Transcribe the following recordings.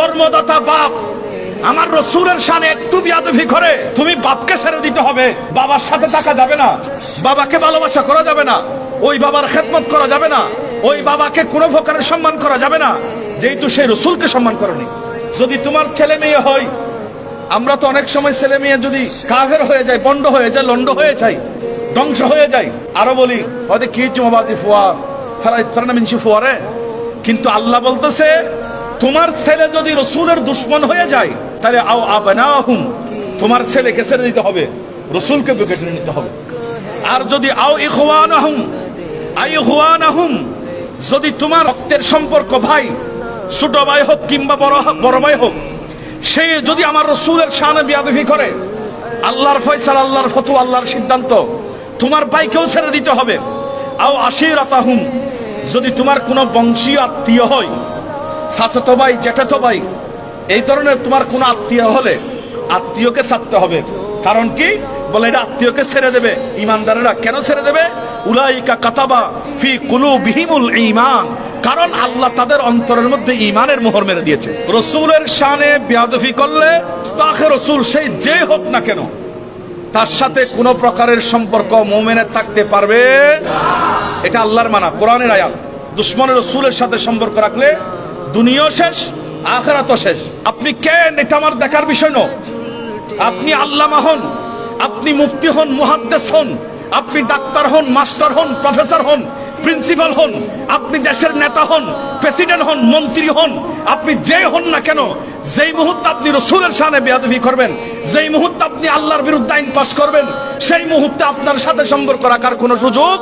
জন্মদাতা বাপ, আমার রসুলের সামনে একটু বিয়াদফি করে, তুমি বাপকে ছেড়ে দিতে হবে। বাবার সাথে থাকা যাবে না, বাবাকে ভালোবাসা করা যাবে না, ওই বাবার খেদমত করা যাবে না, ওই বাবাকে কোনো প্রকারের সম্মান করা যাবে না, যেহেতু সেই রসুলকে সম্মান করনি। যদি তোমার ছেলে মেয়ে হয়, আমরা তো অনেক সময় ছেলে মেয়ে যদি কাভের হয়ে যায় বন্ড হয়ে যায় লন্ড হয়ে যায়, ধ্বংস হয়ে যায়, আরও বলি হয়তো কি চুমাবাজি ফুয়া ফেলাই ফেরানামিনসি ফুয়ারে কিন্তু আল্লাহ বলতেছে তোমার ছেলে যদি রসুলের দুশ্মন হয়ে যায়, তাহলে আও আবানাহুম, তোমার ছেলেকে ছেড়ে দিতে হবে, রসুলকে বুকে টেনে নিতে হবে। আর যদি আও ইখওয়ানাহুম, আই ইখওয়ানাহুম, যদি তোমার রক্তের সম্পর্ক ভাই, ছোট ভাই হোক কিংবা বড় বড় ভাই হোক, সে যদি আমার রসুলের শানে বিয়াদবি করে, আল্লাহর ফয়সাল, আল্লাহর ফতু আল্লাহর সিদ্ধান্ত, তোমার ভাইকেও ছেড়ে দিতে হবে। আও আশির আতাহুম যদি তোমার কোনো বংশীয় আত্মীয় হয় চাচাতো ভাই জ্যাঠাতো ভাই এই ধরনের তোমার কোনো আত্মীয় হলে আত্মীয়কে ছাড়তে হবে। কারণ কি? বলে এটা আত্মীয়কে ছেড়ে দেবে। ইমানদারেরা কেন ছেড়ে দেবে? উলাইকা কাতাবা ফি কুলু বিহিমুল ঈমান। কারণ আল্লাহ তাদের অন্তরের মধ্যে ঈমানের মোহর মেরে দিয়েছে। রসুলের শানে বিয়াদফি করলে তাকে রসুল সেই যে হোক না কেন, তার সাথে কোন প্রকারের সম্পর্ক মোমেনের থাকতে পারবে এটা আল্লাহর মানা, কোরআনের আয়াত। দুশ্মনের রসুলের সাথে সম্পর্ক রাখলে দুনিয়াও শেষ, আখেরাতও শেষ। আপনি কেন এটা আমার দেখার বিষয় নয়। আপনি আল্লামা হন, আপনি মুফতি হন, মুহাদ্দেস হন, আপনি ডাক্তার হন, মাস্টার হন, প্রফেসর হন, প্রিন্সিপাল হন, আপনি দেশের নেতা হন, প্রেসিডেন্ট হন, মন্ত্রী হন, আপনি যে হন না কেন, যেই মুহূর্তে আপনি রসুলের সামনে বেয়াদবি করবেন, যেই মুহূর্তে আপনি আল্লাহর বিরুদ্ধে আইন পাশ করবেন, সেই মুহূর্তে আপনার সাথে সম্পর্ক রাখার কোনো সুযোগ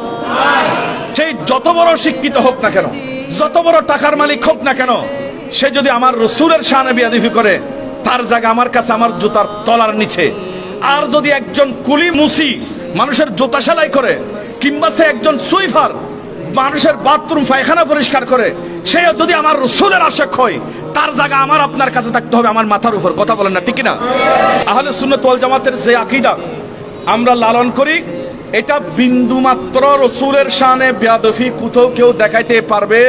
সেই যত বড় শিক্ষিত হোক না কেন যত বড় টাকার মালিক হোক না কেন, সে যদি আমার রসুলের সামনে বিয়াদিফি করে, তার জায়গা আমার কাছে, আমার জুতার তলার নিচে। আর যদি একজন কুলি মুসি মানুষের জুতা সেলাই করে, কিংবা সে একজন সুইফার মানুষের বাথরুম, পায়খানা পরিষ্কার করে সে যদি আমার রসুলের আশেক হয়, তার জায়গা আমার আপনার কাছে থাকতে হবে, আমার মাথার উপর। কথা বলেন না, ঠিক না আহলে সুন্নত ওয়াল জামাতের যে আকীদা, আমরা লালন করি এটা বিন্দু মাত্র রসুলের শানে বেয়াদফি কোথাও কেউ দেখাইতে পারবে?